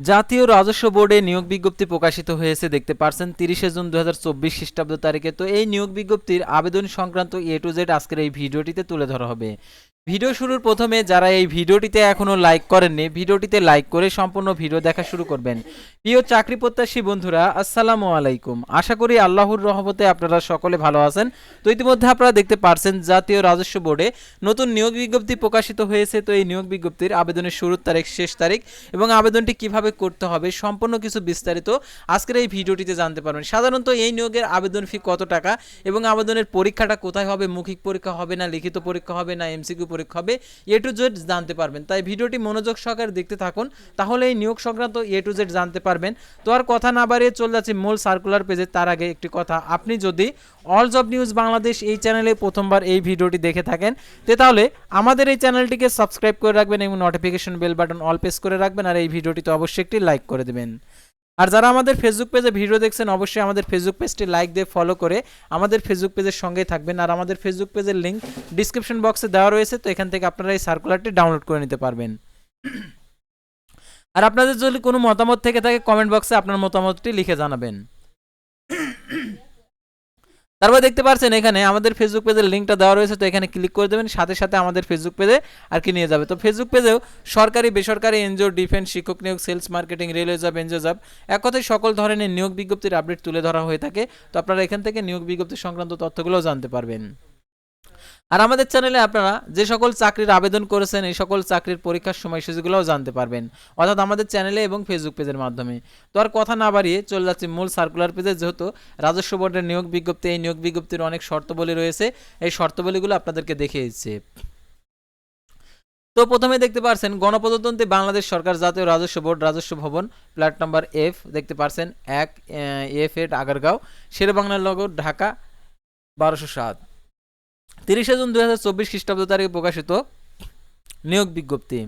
জাতীয় রাজস্ব বোর্ডে নিয়োগ বিজ্ঞপ্তি প্রকাশিত হয়েছে, দেখতে পারছেন তিরিশে জুন দু হাজার চব্বিশ খ্রিস্টাব্দ তারিখে। তো এই নিয়োগ বিজ্ঞপ্তির আবেদন সংক্রান্ত এ টু জেড আজকের এই ভিডিওটিতে তুলে ধরা হবে। ভিডিও শুরুর প্রথমে যারা এই ভিডিওটিতে এখনও লাইক করেননি, ভিডিওটিতে লাইক করে সম্পূর্ণ ভিডিও দেখা শুরু করবেন। প্রিয় চাকরি প্রত্যাশী বন্ধুরা, আসসালামু আলাইকুম। আশা করি আল্লাহর রহমতে আপনারা সকলে ভালো আছেন। তো ইতিমধ্যে আপনারা দেখতে পারছেন, জাতীয় রাজস্ব বোর্ডে নতুন নিয়োগ বিজ্ঞপ্তি প্রকাশিত হয়েছে। তো এই নিয়োগ বিজ্ঞপ্তির আবেদনের শুরুর তারিখ, শেষ তারিখ এবং আবেদনটি কীভাবে করতে হবে সম্পূর্ণ কিছু বিস্তারিত আজকের এই ভিডিওটিতে জানতে পারবেন। সাধারণত এই নিয়োগের আবেদন ফি কত টাকা এবং আবেদনের পরীক্ষাটা কোথায় হবে, মৌখিক পরীক্ষা হবে না, লিখিত পরীক্ষা হবে না, এমসিকিউ পরীক্ষা হবে এ টু জেড জানতে পারবেন। তাই ভিডিওটি মনোযোগ সহকারে দেখতে থাকুন, তাহলে এই নিয়োগ সংক্রান্ত এ টু জেড জানতে পারবেন। তো আর কথা না বাড়িয়ে চলে যাচ্ছে মূল সার্কুলার পেজে তার আগে একটি কথা, আপনি যদি অল জব নিউজ বাংলাদেশ এই চ্যানেলে প্রথমবার এই ভিডিওটি দেখে থাকেন, তে তাহলে আমাদের এই চ্যানেলটিকে সাবস্ক্রাইব করে রাখবেন এবং notification bell button all press করে রাখবেন, আর এই ভিডিওটিতে অবশ্যই একটি লাইক করে দেবেন। আর যারা আমাদের ফেসবুক পেজে ভিডিও দেখছেন, অবশ্যই আমাদের ফেসবুক পেজটি লাইক দিয়ে ফলো করে আমাদের ফেসবুক পেজের সঙ্গেই থাকবেন। আর আমাদের ফেসবুক পেজের লিঙ্ক ডিসক্রিপশন বক্সে দেওয়া রয়েছে, তো এখান থেকে আপনারা এই সার্কুলারটি ডাউনলোড করে নিতে পারবেন। আর আপনাদের যদি কোনো মতামত থেকে থাকে কমেন্ট বক্সে আপনার মতামতটি লিখে জানাবেন। তারপর দেখতে পাচ্ছেন এখানে আমাদের ফেসবুক পেজের লিঙ্কটা দেওয়া রয়েছে, তো এখানে ক্লিক করে দেবেন, সাথে সাথে আমাদের ফেসবুক পেজে আর কি নিয়ে যাবে। তো ফেসবুক পেজেও সরকারি, বেসরকারি এনজিও ডিফেন্স শিক্ষক নিয়োগ sales marketing railway job NGO job এক কথায় সকল ধরনের নিয়োগ বিজ্ঞপ্তির আপডেট তুলে ধরা হয়ে থাকে। তো আপনারা এখান থেকে নিয়োগ বিজ্ঞপ্তি সংক্রান্ত তথ্যগুলো জানতে পারবেন। আর আমাদের চ্যানেলে আপনারা যে সকল চাকরির আবেদন করেছেন, এই সকল চাকরির পরীক্ষার সময়সূচিগুলোও জানতে পারবেন। অর্থাৎ আমাদের চ্যানেলে এবং ফেসবুক পেজের মাধ্যমে। তো আর কথা না বাড়িয়ে চলে যাচ্ছে মূল সার্কুলার পেজে যেহেতু রাজস্ব বোর্ডের নিয়োগ বিজ্ঞপ্তি, এই নিয়োগ বিজ্ঞপ্তির অনেক শর্তাবলী রয়েছে। এই শর্তাবলীগুলো আপনাদেরকে দেখে দিচ্ছে। তো প্রথমে দেখতে পারছেন, গণপ্রজাতন্ত্রী বাংলাদেশ সরকার জাতীয় রাজস্ব বোর্ড, রাজস্ব ভবন প্ল্যাট নাম্বার এফ দেখতে পারছেন, এক এফ এড আগারগাঁও শেরবাংলার নগর, ঢাকা, বারোশো সাত। তিরিশে জুন দুই হাজার চব্বিশ খ্রিস্টাব্দ তারিখে প্রকাশিত নিয়োগ বিজ্ঞপ্তি।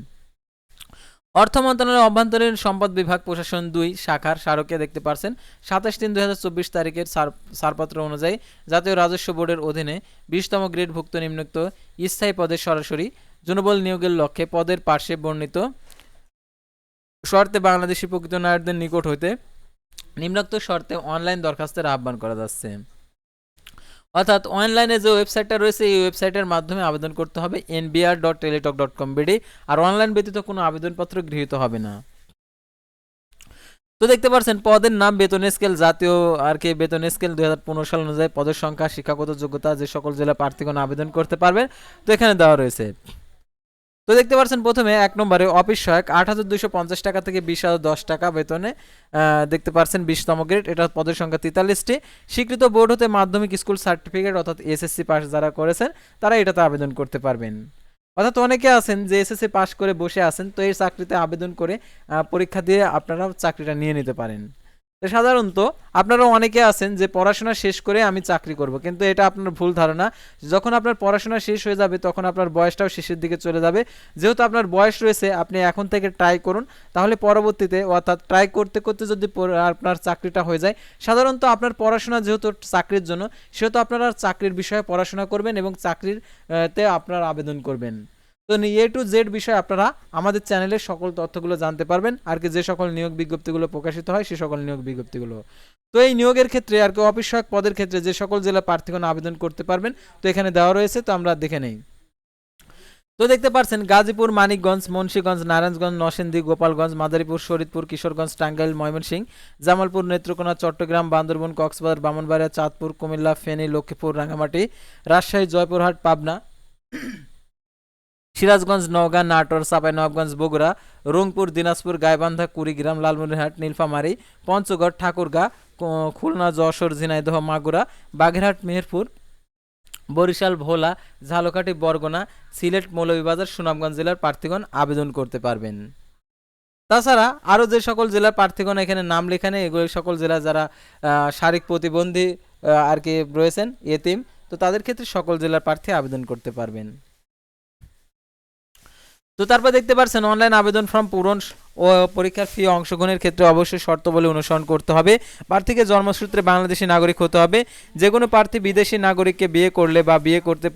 অর্থ মন্ত্রণালয়ের অভ্যন্তরীণ সম্পদ বিভাগ প্রশাসন দুই শাখার স্মারকে দেখতে পারছেন। সাতাশ তিন দুই হাজার চব্বিশ তারিখের ছাড়- ছাড়পত্র অনুযায়ী জাতীয় রাজস্ব বোর্ডের অধীনে বিশতম গ্রেডভুক্ত নিম্নোক্ত স্থায়ী পদে সরাসরি জনবল নিয়োগের লক্ষ্যে পদের পার্শ্বে বর্ণিত শর্তে বাংলাদেশি প্রকৃত নায়কদের নিকট হইতে নিম্নোক্ত শর্তে অনলাইন দরখাস্তের আহ্বান করা যাচ্ছে। অর্থাৎ অনলাইনে যে ওয়েবসাইটটা রয়েছে, এই ওয়েবসাইটের মাধ্যমে আবেদন করতে হবে NBR dot Teletalk dot com BD আর অনলাইন ব্যতীত কোনো আবেদনপত্র গৃহীত হবে না। তো দেখতে পাচ্ছেন পদের নাম, বেতন স্কেল জাতীয় আর কি বেতন স্কেল দুই হাজার পনেরো সাল অনুযায়ী পদের সংখ্যা, শিক্ষাগত যোগ্যতা, যে সকল জেলা প্রার্থীগণ আবেদন করতে পারবেন। তো এখানে দেওয়া রয়েছে তো দেখতে পাচ্ছেন প্রথমে এক নম্বরে অফিস সহায়ক আট হাজার দুইশো পঞ্চাশ টাকা থেকে বিশ হাজার দশ টাকা বেতনে দেখতে পাচ্ছেন বিশতম গ্রেড, এটা পদের সংখ্যা তেতাল্লিশটি। স্বীকৃত বোর্ড হতে মাধ্যমিক স্কুল সার্টিফিকেট অর্থাৎ এসএসসি পাস যারা করেছেন, তারা এটাতে আবেদন করতে পারবেন। অর্থাৎ অনেকে আছেন যে এসএসসি পাস করে বসে আছেন, তো এই চাকরিতে আবেদন করে পরীক্ষা দিয়ে আপনারা চাকরিটা নিয়ে নিতে পারেন। সাধারণত আপনারা অনেকে আছেন যে পড়াশোনা শেষ করে আমি চাকরি করব, কিন্তু এটা আপনার ভুল ধারণা। যখন আপনার পড়াশোনা শেষ হয়ে যাবে, তখন আপনার বয়সটাও শেষের দিকে চলে যাবে। যেহেতু আপনার বয়স রয়েছে, আপনি এখন থেকে ট্রাই করুন। তাহলে পরবর্তীতে, অর্থাৎ ট্রাই করতে করতে যদি আপনার চাকরিটা হয়ে যায়, সাধারণত আপনার পড়াশোনা যেহেতু চাকরির জন্য, সেহেতু আপনারা চাকরির বিষয়ে পড়াশোনা করবেন এবং চাকরির তে আপনার আবেদন করবেন। তো এ টু জেড বিষয়ে আপনারা আমাদের চ্যানেলের সকল তথ্যগুলো জানতে পারবেন। আর কি যে সকল নিয়োগ বিজ্ঞপ্তিগুলো প্রকাশিত হয়, সে সকল নিয়োগ বিজ্ঞপ্তিগুলো। তো এই নিয়োগের ক্ষেত্রে আর কি অফিস সহায়ক পদের ক্ষেত্রে যে সকল জেলা প্রার্থীগণ আবেদন করতে পারবেন, তো এখানে দেওয়া রয়েছে, তো আমরা দেখে নেই। তো দেখতে পাচ্ছেন গাজীপুর, মানিকগঞ্জ, মুন্সীগঞ্জ, নারায়ণগঞ্জ, নরসিংদী, গোপালগঞ্জ, মাদারীপুর, শরীদপুর, কিশোরগঞ্জ, টাঙ্গাইল, ময়মনসিংহ, জামালপুর, নেত্রকোনা, চট্টগ্রাম, বান্দরবন, কক্সবাজার, বামনবাড়িয়া, চাঁদপুর, কুমিল্লা, ফেনী, লক্ষ্মীপুর রাঙামাটি রাজশাহী, জয়পুরহাট, পাবনা। সিরাজগঞ্জ, নওগাঁ, নাটোর চাঁপাইনবাবগঞ্জ বগুড়া, রংপুর, দিনাজপুর, গাইবান্ধা, কুড়িগ্রাম, লালমনিরহাট, নীলফামারী, পঞ্চগড়, ঠাকুরগাঁ খুলনা, যশোর, ঝিনাইদহ, মাগুরা, বাগেরহাট মেহেরপুর বরিশাল, ভোলা, ঝালকাঠি, বরগুনা, সিলেট, মৌলভীবাজার, সুনামগঞ্জ জেলার প্রার্থীগণ আবেদন করতে পারবেন। তাছাড়া আরও যে সকল জেলার প্রার্থীগণ এখানে নাম লেখানে, এগুলো সকল জেলা যারা শারীরিক প্রতিবন্ধী আর কি রয়েছেন, এতিম, তো তাদের ক্ষেত্রে সকল জেলার প্রার্থী আবেদন করতে পারবেন। তো তারপর দেখতে পাচ্ছেন অনলাইন আবেদন ফর্ম পূরণ ও পরীক্ষার ফি অংশগ্রহণের ক্ষেত্রে অবশ্যই শর্ত বলে অনুসরণ করতে হবে। প্রার্থীকে জন্মসূত্রে বাংলাদেশি নাগরিক হতে হবে। যে কোনো প্রার্থী বিদেশি নাগরিককে বিয়ে করলে বা বিয়ে করতে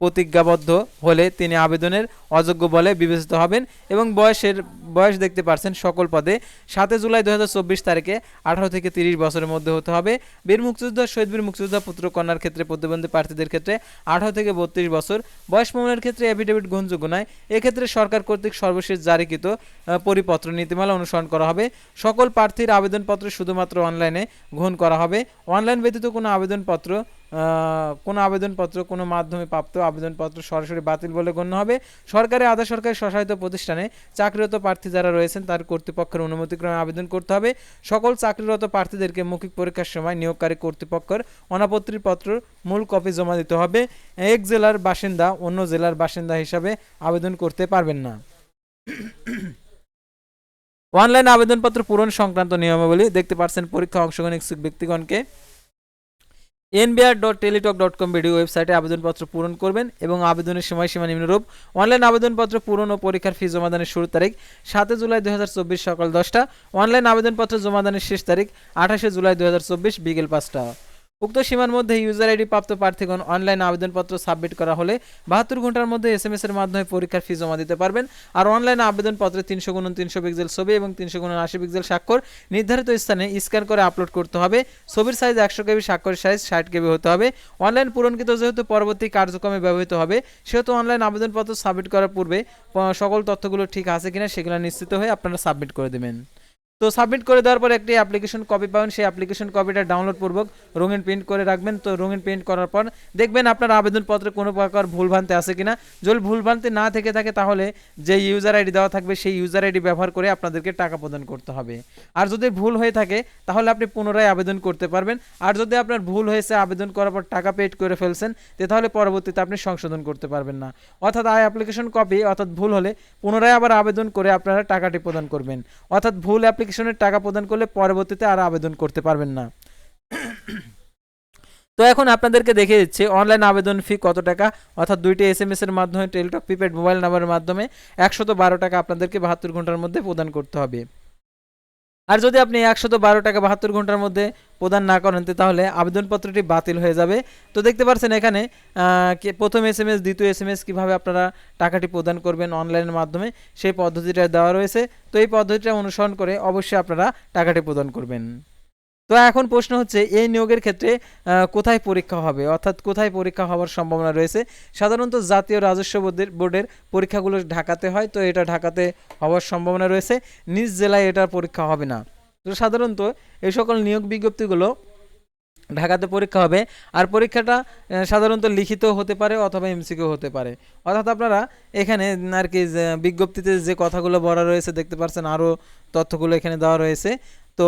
প্রতিজ্ঞাবদ্ধ হলে তিনি আবেদনের অযোগ্য বলে বিবেচিত হবেন এবং বয়সের বয়স দেখতে পারছেন সকল পদে। সাতই জুলাই দু হাজার চব্বিশ তারিখে আঠারো থেকে তিরিশ বছরের মধ্যে হতে হবে। বীর মুক্তিযোদ্ধা, শহীদ বীর মুক্তিযোদ্ধা, পুত্র, কন্যার ক্ষেত্রে প্রতিবন্ধী প্রার্থীদের ক্ষেত্রে আঠারো থেকে বত্রিশ বছর বয়স প্রমাণের ক্ষেত্রে এফিডেভিট গ্রহণযোগ্য নয়। এক্ষেত্রে সরকার কর্তৃক সর্বশেষ জারিকৃত পরিপত্র নীতিমালা অনুসরণ করা হবে। সকল প্রার্থীর আবেদনপত্র শুধুমাত্র অনলাইনে গ্রহণ করা হবে। অনলাইন ব্যতীত কোনো আবেদনপত্র কোনো আবেদনপত্র, কোনো মাধ্যমে প্রাপ্ত আবেদনপত্র সরাসরি বাতিল বলে গণ্য হবে। সরকারি আধা সরকারি স্বশাসিত প্রতিষ্ঠানে চাকরিরত প্রার্থী যারা রয়েছেন, তার কর্তৃপক্ষের অনুমতিক্রমে আবেদন করতে হবে। সকল চাকরিরত প্রার্থীদেরকে মৌখিক পরীক্ষার সময় নিয়োগকারী কর্তৃপক্ষের অনাপত্তির পত্র মূল কপি জমা দিতে হবে। এক জেলার বাসিন্দা অন্য জেলার বাসিন্দা হিসাবে আবেদন করতে পারবেন না। অনলাইন আবেদনপত্র পূরণ সংক্রান্ত নিয়মাবলী দেখতে পাচ্ছেন পরীক্ষা অংশগ্রহণ ইচ্ছুক ব্যক্তিগণকে। NBR dot Teletalk dot com BD ওয়েবসাইটে আবেদনপত্র পূরণ করবেন এবং আবেদনের সময়সীমা নিম্নরূপ। অনলাইন আবেদনপত্র পূরণ ও পরীক্ষার ফি জমাদানের শুরু তারিখ সাতই জুলাই দুই হাজার চব্বিশ সকাল দশটা। অনলাইন আবেদনপত্র জমাদানের শেষ তারিখ আঠাশে জুলাই দুই হাজার চব্বিশ বিকেল পাঁচটা। উক্ত সীমার মধ্যে ইউজার আইডি প্রাপ্ত প্রার্থীগণ অনলাইন আবেদনপত্র সাবমিট করা হলে বাহাত্তর ঘণ্টার মধ্যে এস এম এস এর মাধ্যমে পরীক্ষার ফি জমা দিতে পারবেন। আর অনলাইন আবেদনপত্রে তিনশো গুণ তিনশো পিক্সেল ছবি এবং তিনশো গুণ আশি পিক্সেল স্বাক্ষর নির্ধারিত স্থানে স্ক্যান করে আপলোড করতে হবে। ছবির সাইজ একশো কেবি, স্বাক্ষরের সাইজ ষাট কেবি হতে হবে। অনলাইন পূরণকৃত যেহেতু পরবর্তী কার্যক্রমে ব্যবহৃত হবে, সেহেতু অনলাইন আবেদনপত্র সাবমিট করার পূর্বে সকল তথ্যগুলো ঠিক আছে কিনা সেগুলো নিশ্চিত হয়ে আপনারা সাবমিট করে দেবেন। তো সাবমিট করে দেওয়ার পর একটি অ্যাপ্লিকেশন কপি পাবেন। সেই অ্যাপ্লিকেশন কপিটা ডাউনলোড পূর্বক রঙিন প্রিন্ট করে রাখবেন। তো রঙিন প্রিন্ট করার পর দেখবেন আপনার আবেদনপত্রে কোনো প্রকার ভুলভ্রান্তি আছে কিনা। যদি ভুলভ্রান্তি না থেকে থাকে তাহলে যে ইউজার আইডি দেওয়া থাকবে, সেই ইউজার আইডি ব্যবহার করে আপনাদেরকে টাকা প্রদান করতে হবে। আর যদি ভুল হয়ে থাকে, তাহলে আপনি পুনরায় আবেদন করতে পারবেন। আর যদি আপনার ভুল হয়েছে, আবেদন করার পর টাকা পেড করে ফেলছেন তাহলে পরবর্তীতে আপনি সংশোধন করতে পারবেন না। অর্থাৎ আই অ্যাপ্লিকেশন কপি অর্থাৎ ভুল হলে পুনরায় আবার আবেদন করে আপনারা টাকাটি প্রদান করবেন। অর্থাৎ ভুল অ্যাপ্লিকেশনের টাকা প্রদান করলে পরবর্তীতে আর আবেদন করতে পারবেন না। তো এখন আপনাদেরকে দেখে দিচ্ছে অনলাইন আবেদন ফি কত টাকা? অর্থাৎ দুইটি এস এম এর মাধ্যমে টেলিটক প্রিপেড মোবাইল নাম্বারের মাধ্যমে একশত বারো টাকা আপনাদেরকে বাহাত্তর ঘণ্টার মধ্যে প্রদান করতে হবে। আর যদি আপনি একশত বারো টাকা বাহাত্তর ঘণ্টার মধ্যে প্রদান না করেন তাহলে আবেদনপত্রটি বাতিল হয়ে যাবে। তো দেখতে পাচ্ছেন এখানে প্রথম এস এম এস দ্বিতীয় এস এম এস কীভাবে আপনারা টাকাটি প্রদান করবেন অনলাইনের মাধ্যমে, সেই পদ্ধতিটা দেওয়া রয়েছে। তো এই পদ্ধতিটা অনুসরণ করে অবশ্যই আপনারা টাকাটি প্রদান করবেন। তো এখন প্রশ্ন হচ্ছে, এই নিয়োগের ক্ষেত্রে কোথায় পরীক্ষা হবে? অর্থাৎ কোথায় পরীক্ষা হওয়ার সম্ভাবনা রয়েছে? সাধারণত জাতীয় রাজস্ব বোর্ডের বোর্ডের পরীক্ষাগুলো ঢাকাতে হয়, তো এটা ঢাকাতে হওয়ার সম্ভাবনা রয়েছে। নিজ জেলায় এটার পরীক্ষা হবে না। তো সাধারণত এই সকল নিয়োগ বিজ্ঞপ্তিগুলো ঢাকাতে পরীক্ষা হবে, আর পরীক্ষাটা সাধারণত লিখিত হতে পারে অথবা এমসিকিউ হতে পারে। অর্থাৎ আপনারা এখানে আর কি বিজ্ঞপ্তিতে যে কথাগুলো বলা রয়েছে, দেখতে পাচ্ছেন আরও তথ্যগুলো এখানে দেওয়া রয়েছে। তো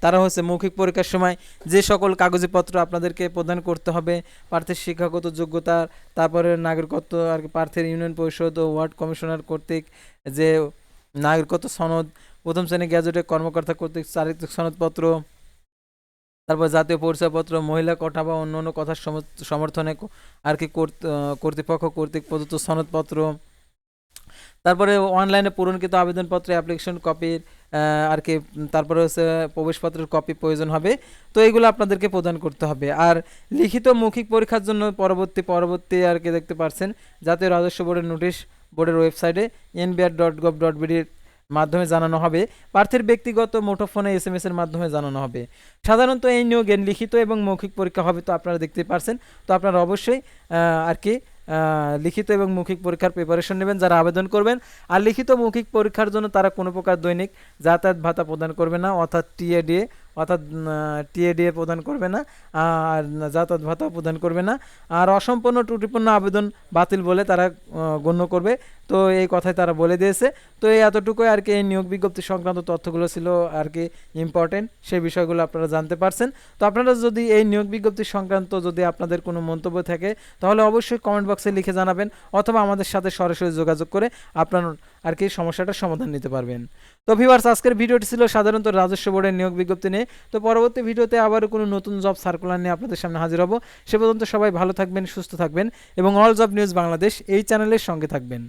তারা হচ্ছে মৌখিক পরীক্ষার সময় যে সকল কাগজপত্র আপনাদেরকে প্রদান করতে হবে প্রার্থীর শিক্ষাগত যোগ্যতা, তারপরে নাগরিকত্ব আর কি প্রার্থীর ইউনিয়ন পরিষদ ও ওয়ার্ড কমিশনার কর্তৃক যে নাগরিকত্ব সনদ, প্রথম শ্রেণি গ্যাজেটের কর্মকর্তা কর্তৃক চারিত্রিক সনদপত্র, তারপর জাতীয় পরিচয়পত্র, মহিলা কোঠা বা অন্য অন্য কথার সমর্থনে আর কি কর্ত- কর্তৃপক্ষ কর্তৃক প্রদত্ত সনদপত্র তারপরে অনলাইনে পূরণকৃত আবেদনপত্র অ্যাপ্লিকেশন কপির আর কি, তারপরে হচ্ছে প্রবেশপত্রের কপি প্রয়োজন হবে। তো এগুলো আপনাদেরকে প্রদান করতে হবে। আর লিখিত মৌখিক পরীক্ষার জন্য পরবর্তী পরবর্তী আর কি দেখতে পাচ্ছেন জাতীয় রাজস্ব বোর্ডের নোটিশ বোর্ডের ওয়েবসাইটে এনবিআর ডট গভ ডট বিডির মাধ্যমে জানানো হবে। প্রার্থীর ব্যক্তিগত মুঠোফোনে এস এম এর মাধ্যমে জানানো হবে। সাধারণত এই নিয়োগে লিখিত এবং মৌখিক পরীক্ষা হবে, তো আপনারা দেখতে পারছেন। তো আপনারা অবশ্যই আর কি লিখিত এবং মৌখিক পরীক্ষার প্রিপারেশন নেবেন, যারা আবেদন করবেন। আর লিখিত মৌখিক পরীক্ষার জন্য তারা কোনো প্রকার দৈনিক যাতায়াত ভাতা প্রদান করবে না, অর্থাৎ টিএডিএ অর্থাৎ টিএডিএ প্রদান করবে না, আর যাতায়াত ভাতা প্রদান করবে না। আর অসম্পূর্ণ, ত্রুটিপূর্ণ আবেদন বাতিল বলে তারা গণ্য করবে। তো এই কথাই তারা বলে দিয়েছে। তো এই এতটুকুই আর কি এই নিয়োগ বিজ্ঞপ্তি সংক্রান্ত তথ্যগুলো ছিল আর কি ইম্পর্টেন্ট সেই বিষয়গুলো আপনারা জানতে পারছেন। তো আপনারা যদি এই নিয়োগ বিজ্ঞপ্তি সংক্রান্ত যদি আপনাদের কোনো মন্তব্য থাকে, তাহলে অবশ্যই কমেন্ট বক্সে লিখে জানাবেন, অথবা আমাদের সাথে সরাসরি যোগাযোগ করে আপনার আর কি সমস্যাটার সমাধান নিতে পারবেন। তো ভিউয়ার্স আজকের ভিডিওটি ছিল সাধারণত রাজস্ব বোর্ডের নিয়োগ বিজ্ঞপ্তি নিয়ে। তো পরবর্তী ভিডিওতে আবারও কোনো নতুন জব সার্কুলার নিয়ে আপনাদের সামনে হাজির হব। সে পর্যন্ত সবাই ভালো থাকবেন, সুস্থ থাকবেন এবং অল জব নিউজ বাংলাদেশ এই চ্যানেলের সঙ্গে থাকবেন।